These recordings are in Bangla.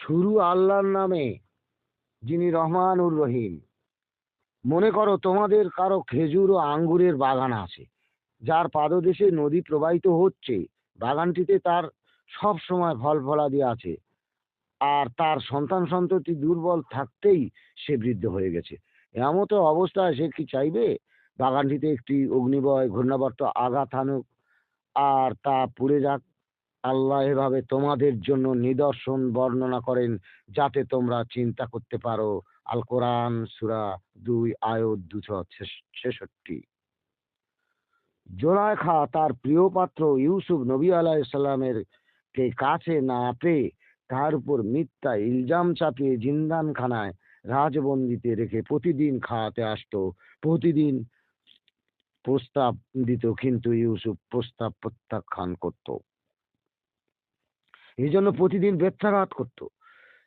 শুরু আল্লাহর নামে, যিনি রহমানুর রহিম। মনে করো তোমাদের কারও খেজুর ও আঙ্গুরের বাগান আছে, যার পাদদেশে নদী প্রবাহিত হচ্ছে, বাগানটিতে তার সব সময় ফল ফলাদি আছে, আর তার সন্তান সন্ততি দুর্বল থাকতেই সে বৃদ্ধ হয়ে গেছে। এমতো অবস্থায় সে কি চাইবে? বাগানটিতে একটি অগ্নিবয় ঘূর্ণাবর্ত আঘাত হানুক আর তা পুড়ে যাক আল্লাহ এভাবে তোমাদের জন্য নিদর্শন বর্ণনা করেন যাতে তোমরা চিন্তা করতে পারো। আল কোরআন সুরা দুই আয়ত দুশো ছেষট্টি। জোলাইখা তার প্রিয় পাত্র ইউসুফ নবী আলাইসাল্লামের কে কাছে না পেয়ে তার উপর মিথ্যা ইলজাম চাপিয়ে জিন্দানখানায় রাজবন্দিতে রেখে প্রতিদিন খাওয়াতে আসতো। প্রতিদিন প্রস্তাব দিত, কিন্তু ইউসুফ প্রস্তাব প্রত্যাখ্যান করত। এই জন্য প্রতিদিন বেত্রাঘাত করত।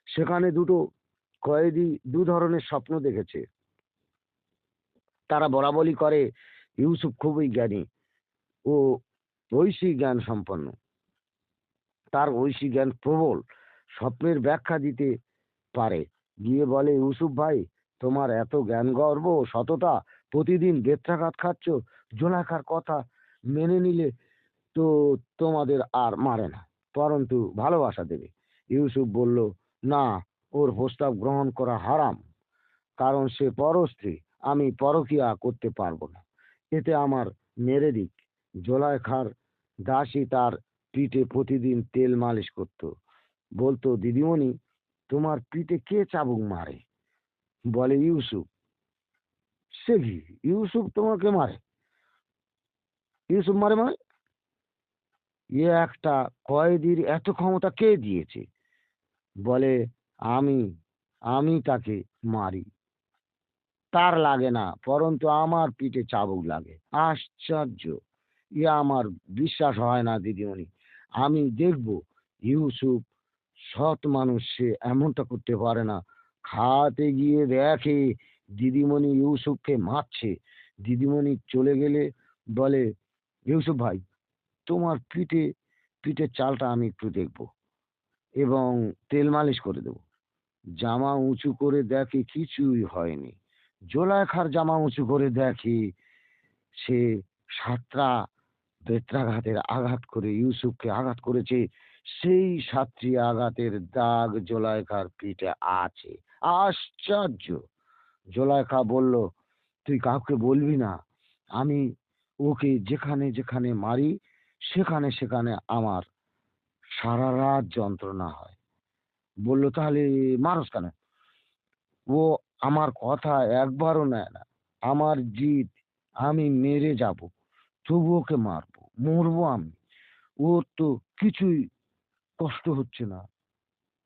সেখানে দুটো কয়েদি দু ধরনের স্বপ্ন দেখেছে। তারা বরাবরই করে ইউসুফ খুবই জ্ঞানী ও ঐশী জ্ঞান সম্পন্ন। তার ঐশী জ্ঞান প্রবল, স্বপ্নের ব্যাখ্যা দিতে পারে। গিয়ে বলে, ইউসুফ ভাই, তোমার এত জ্ঞান গর্ব সততা, প্রতিদিন বেত্রাঘাত খাচ্ছ জোনাকার কথা মেনে নিলে তো তোমাদের আর মারে না। পরন্তু ভালোবাসা দেবে। ইউসুফ বলল, না, ওর প্রস্তাব গ্রহণ করা হারাম। কারণ সে পরস্ত্রী আমি পরকিয়া করতে পারব না। এতে আমার মেরে দিক জোলাইখার দাসী তার পিঠে প্রতিদিন তেল মালিশ করত। বলতো, দিদিমণি, তোমার পিঠে কে চাবুক মারে? বলে ইউসুফ, সে ইউসুফ তোমাকে মারে? ইউসুফ মারে মানে? এ একটা কয়েদির এত ক্ষমতা কে দিয়েছে? বলে, আমি আমি তাকে মারি। তার লাগে না, পরন্তু আমার পিঠে চাবুক লাগে। আশ্চর্য। ইয়ে আমার বিশ্বাস হয় না, দিদিমণি। আমি দেখব, ইউসুফ সৎ মানুষ, সে এমনটা করতে পারে না। খাওয়াতে গিয়ে দেখে, দিদিমণি ইউসুফকে মারছে। দিদিমণি চলে গেলে বলে, ইউসুফ ভাই তোমার পিঠে, পিঠের চালটা আমি একটু দেখব এবং তেল মালিশ করে দেব। জামা উঁচু করে দেখে কিছুই হয়নি। জোলাইখার জামা উঁচু করে দেখে সে সাতটা বেত্রাঘাতের আঘাত করে, ইউসুফকে আঘাত করেছে। সেই সাতটি আঘাতের দাগ জোলাইখার পিঠে আছে। আশ্চর্য! জোলাইখা বলল, তুই কাউকে বলবি না। আমি ওকে যেখানে যেখানে মারি সেখানে সেখানে আমার সারা রাত যন্ত্রণা হয়। বলল, তাহলে মানুষ কেন? ও আমার কথা একবারও নেয় না। আমার জিদ, আমি মেরে যাব, তবু ওকে মারবো, মরবো আমি। ওর তো কিছুই কষ্ট হচ্ছে না।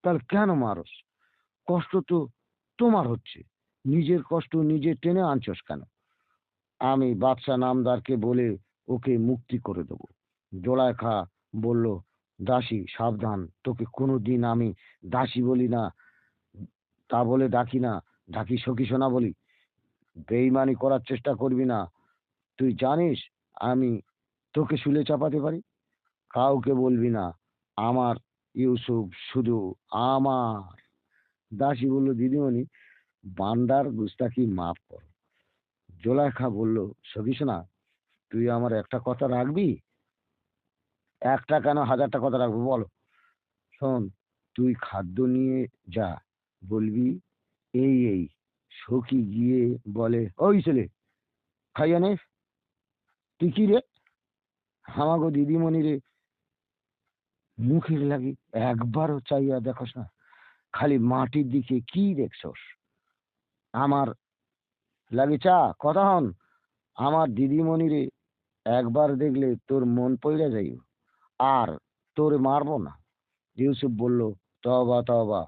তাহলে কেন মারস? কষ্ট তো তোমার হচ্ছে। নিজের কষ্ট নিজে টেনে আনছস কেন? আমি বাদশাহ নামদারকে বলে ওকে মুক্তি করে দেবো। জোড়ায় খা, বলল, দাসী, সাবধান, তোকে কোনো দিন আমি দাসী বলি না, তা বলে ডাকি না, ডাকি সখী সোনা বলি। বেইমানি করার চেষ্টা করবি না। তুই জানিস, আমি তোকে শুলে চাপাতে পারি? কাউকে বলবি না, আমার ইউসুফ শুধু আমার। দাসী বলল, দিদিমণি, বান্দার গুস্তাকি মাফ কর? জোলাইখা বলল, সখী সোনা, তুই আমার একটা কথা রাখবি? একটা কেন হাজারটা কথা রাখব বলো? শোন, তুই খাদ্য নিয়ে যা, বলবি এই এই। সখী গিয়ে বলে, ওই ছেলে খাইয়া নে তুই কি রে? হামাগো দিদিমণি রে, মুখের লাগি একবারও চাইয়া দেখোস না। খালি মাটির দিকে কি দেখছস? আমার লাগে চা, কথা হন। আমার দিদিমণি রে, একবার দেখলে তোর মন পইরা যাইব। আর তোরে মারবো না। ইউসুফ বলল তবা তবা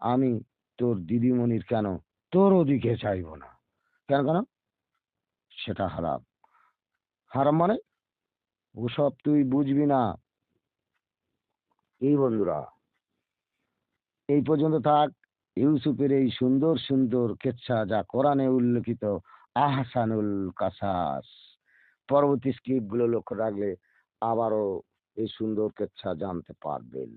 আমি তোর দিদিমণির কেন তোর ওদিকে চাইব না? কেন কেন? সেটা হারাম। হারাম মানে ওসব তুই বুঝবি না। এই বন্ধুরা, এই পর্যন্ত থাক। ইউসুফের এই সুন্দর সুন্দর কেচ্ছা যা কোরআনে উল্লেখিত, আহসানুল কাসাস। পরবর্তী স্ক্রিপ্টগুলো লক্ষ্য রাখলে আবারও এই সুন্দর কেচ্ছা জানতে পারবেন।